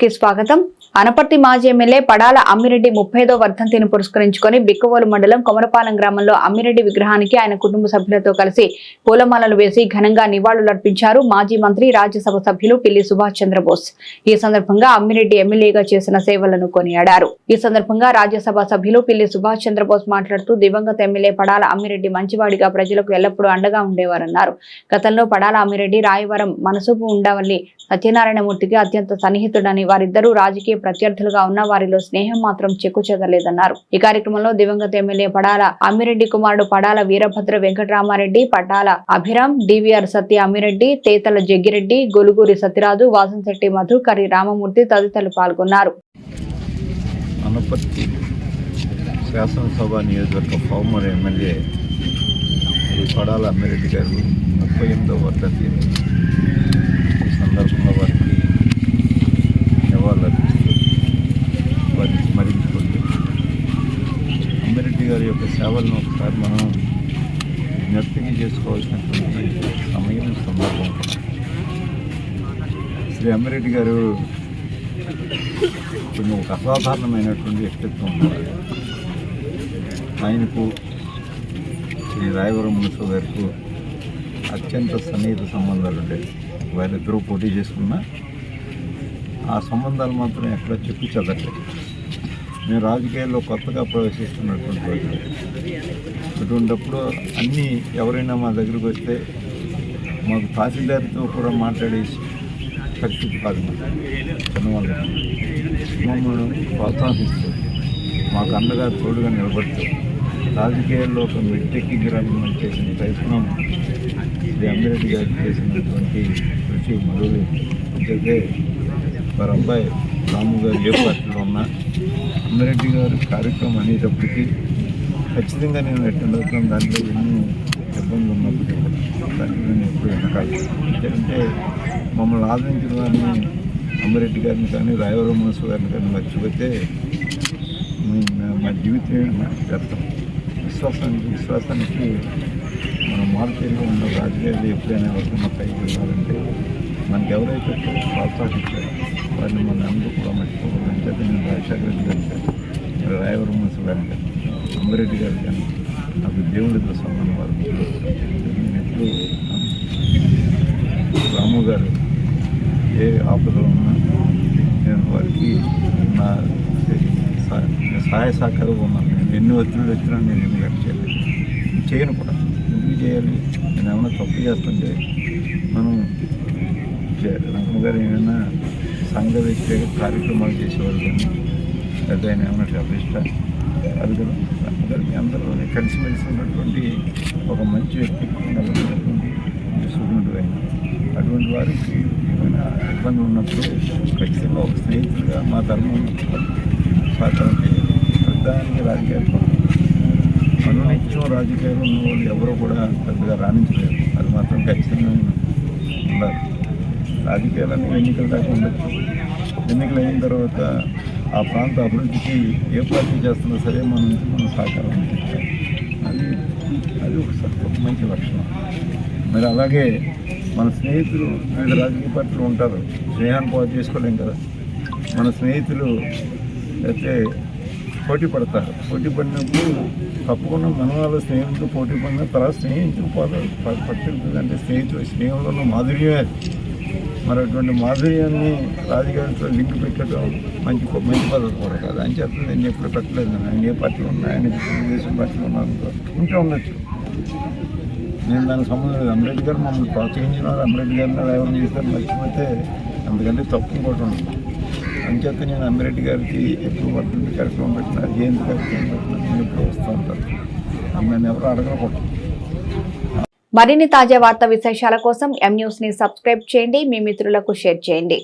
కి స్వాగతం. అనపర్తి మాజీ ఎమ్మెల్యే పడాల అమ్మిరెడ్డి ముప్పైదో వర్ధంతిని పురస్కరించుకొని బిక్కవోలు మండలం కొమరపాలెం గ్రామంలో అమ్మిరెడ్డి విగ్రహానికి ఆయన కుటుంబ సభ్యులతో కలిసి పూలమాలలు వేసి ఘనంగా నివాళులర్పించారు మాజీ మంత్రి రాజ్యసభ సభ్యులు పిల్లి సుభాష్ చంద్రబోస్. ఈ సందర్భంగా అమ్మిరెడ్డి ఎమ్మెల్యేగా చేసిన సేవలను కొనియాడారు. ఈ సందర్భంగా రాజ్యసభ సభ్యులు పిల్లి సుభాష్ చంద్రబోస్ మాట్లాడుతూ దివంగత ఎమ్మెల్యే పడాల అమ్మిరెడ్డి మంచివాడిగా ప్రజలకు ఎల్లప్పుడూ అండగా ఉండేవారన్నారు. గతంలో పడాల అమ్మిరెడ్డి రాయవరం మనసుపు ఉండవల్లి సత్యనారాయణమూర్తికి అత్యంత సన్నిహితుడని వారిద్దరూ రాజకీయ ప్రత్యర్థులుగా ఉన్న వారిలో స్నేహం మాత్రం చెక్కు చెదలేదన్నారు ఈ కార్యక్రమంలో దివంగత ఎమ్మెల్యే పడాల అమ్మిరెడ్డి కుమారుడు పడాల వీరభద్ర వెంకటరామారెడ్డి పటాల అభిరామ్ డివిఆర్ సత్య అమ్మిరెడ్డి తేతల జగ్గిరెడ్డి గొలుగూరి సత్యరాజు వాసంశెట్టి మధు కరి రామమూర్తి తదితరులు పాల్గొన్నారు. శాసనసభ నియోజకవర్గ ఫార్మర్ ఎమ్మెల్యే పడాల అమ్మిరెడ్డి గారు ముప్పై ఎనిమిదవ వర్ధంతి సందర్భంగా వారికి నివాళులర్పిస్తూ వారిని స్మరించుకుంటూ అమ్మిరెడ్డి గారి యొక్క సేవలను ఒకసారి మనం జ్ఞప్తికి చేసుకోవాల్సినటువంటి సమయం సందర్భం. శ్రీ అమ్మిరెడ్డి గారు కొన్ని ఒక అసాధారణమైనటువంటి వ్యక్తిత్వం ఆయనకు శ్రీ రాయవరం మున్సిపల్ గారికి అత్యంత సన్నిహిత సంబంధాలు ఉండేవి వారిద్దరూ పోటీ చేసుకున్నా ఆ సంబంధాలు మాత్రం ఎక్కడ చెప్పి చదవట్లేదు మేము రాజకీయాల్లో కొత్తగా ప్రవేశిస్తున్నటువంటి రోజులు. అటువంటిప్పుడు అన్నీ ఎవరైనా మా దగ్గరికి వస్తే మాకు తహసీల్దార్తో కూడా మాట్లాడేసి పరిస్థితి కాదు చిన్నవాళ్ళు మమ్మల్ని ప్రోత్సహిస్తూ మాకు అండగా తోడుగా నిలబడుతూ రాజకీయాల్లో ఒక మెట్టెక్కి గ్రామం చేసిన ప్రయత్నం శ్రీ అంబిరెడ్డి గారు చేసినటువంటి కృషి మరువు అయితే వారి అబ్బాయి రాము గారు ఏ పార్టీలో ఉన్నా అంబిరెడ్డి గారు కార్యక్రమం అనేటప్పటికీ ఖచ్చితంగా నేను అటెండ్ అవుతాను దాంట్లో ఎన్ని ఇబ్బందులు ఉన్నప్పటికీ దానికి నేను ఎప్పుడు వెనకాలి ఎందుకంటే మమ్మల్ని ఆదరించిన వారిని అమ్మిరెడ్డి గారిని కానీ రాయవరం మనసు గారిని కానీ మర్చిపోతే మా- జీవితమే వ్యర్థం. విశ్వాసానికి విశ్వాసానికి మనం మార్కెట్లో ఉన్న రాజకీయాలు ఎప్పుడైనా ఎవరికైనా పైకి వెళ్ళాలంటే మనకి ఎవరైతే ప్రోత్సహించారో వారిని మన అందరూ కూడా మర్చిపోకూడదు. అంటే నేను రాజశేఖర రెడ్డి గారు కానీ మరి రాయవరం కానీ అమ్మిరెడ్డి గారు కానీ నాకు దేవుడితో సంబంధం వారు నేను ఎప్పుడు రాము గారు ఏ ఆపదలో ఉన్నా నేను వారికి నా సహాయ సహకారం ఉన్నాను. నేను ఎన్ని ఒత్తిళ్ళు వచ్చినా నేను ఏమి చేయలేదు. చేయను కూడా. ఎందుకు చేయాలి. నేను ఏమైనా తప్పు చేస్తుంటే మనం చే- గారు ఏమైనా సంఘ వ్యక్తిగత కార్యక్రమాలు చేసేవారు కానీ లేదా ఆయన ఏమైనా అభిష్ట అది కదా గారు మీ అందరూ కలిసిమెలిసి ఉన్నటువంటి ఒక మంచి వ్యక్తిత్వం కలిగినటువంటి సుగుణుడు ఆయన. అటువంటి వారికి ఏమైనా ఇబ్బంది ఉన్నప్పుడు ఖచ్చితంగా ఒక స్నేహితులుగా మా ధర్మం సహకారం దానికి రాజకీయ అనునిత్యం రాజకీయాలు ఉన్న వాళ్ళు ఎవరూ కూడా పెద్దగా రాణించలేరు. అది మాత్రం ఖచ్చితంగా ఉండాలి రాజకీయాలన్నీ ఎన్నికల దాకా ఉండొచ్చు ఎన్నికలు అయిన తర్వాత ఆ ప్రాంత అభివృద్ధికి ఏ పార్టీ చేస్తున్నా సరే మన నుంచి మనం సహకారం అందించాలి. అది అది ఒక ఒక మంచి లక్షణం. మరి అలాగే మన స్నేహితులు వివిధ రాజకీయ పార్టీలు ఉంటారు. స్నేహాన్ని పాటు చేసుకోలేం కదా. మన స్నేహితులు అయితే పోటీ పడతారు. పోటీ పడినప్పుడు తప్పకుండా మన వాళ్ళ స్నేహితులు పోటీ పడిన తర్వాత స్నేహితులు పోతారు పట్టింది అంటే స్నేహితులు స్నేహంలో మాధుర్యమే. అది. మరి అటువంటి మాధుర్యాన్ని రాజకీయాలతో లింక్ పెట్టడం మంచి మంచి పద్ధతి కూడా కాదు. అని చెప్పి నేను ఎప్పుడు పెట్టలేదు. ఆయన ఏ పార్టీలు ఉన్నాయని తెలుగుదేశం పార్టీలు ఉన్నాను ఉంటే ఉండొచ్చు. నేను దానికి సంబంధం లేదు. అమరెడ్డి గారు మమ్మల్ని ప్రోత్సహించిన వారు అమరెడ్డి గారిని ఎవరు చేశారు మర్చిపోతే అందుకంటే తప్పు ఇంకోటి ఉండదు. అంచేత నేను అమ్మిరెడ్డి గారికి ఎప్పుడు పడుతుంది కార్యక్రమం పెట్టినా జయంతి కార్యక్రమం పెట్టినా నేను ఎప్పుడు వస్తూ ఉంటాను. నన్ను ఎవరు అడగకూడదు. మరిన్ని తాజా వార్త విశేషాల కోసం ఎం న్యూస్ని సబ్స్క్రైబ్ చేయండి. మీ మిత్రులకు షేర్ చేయండి.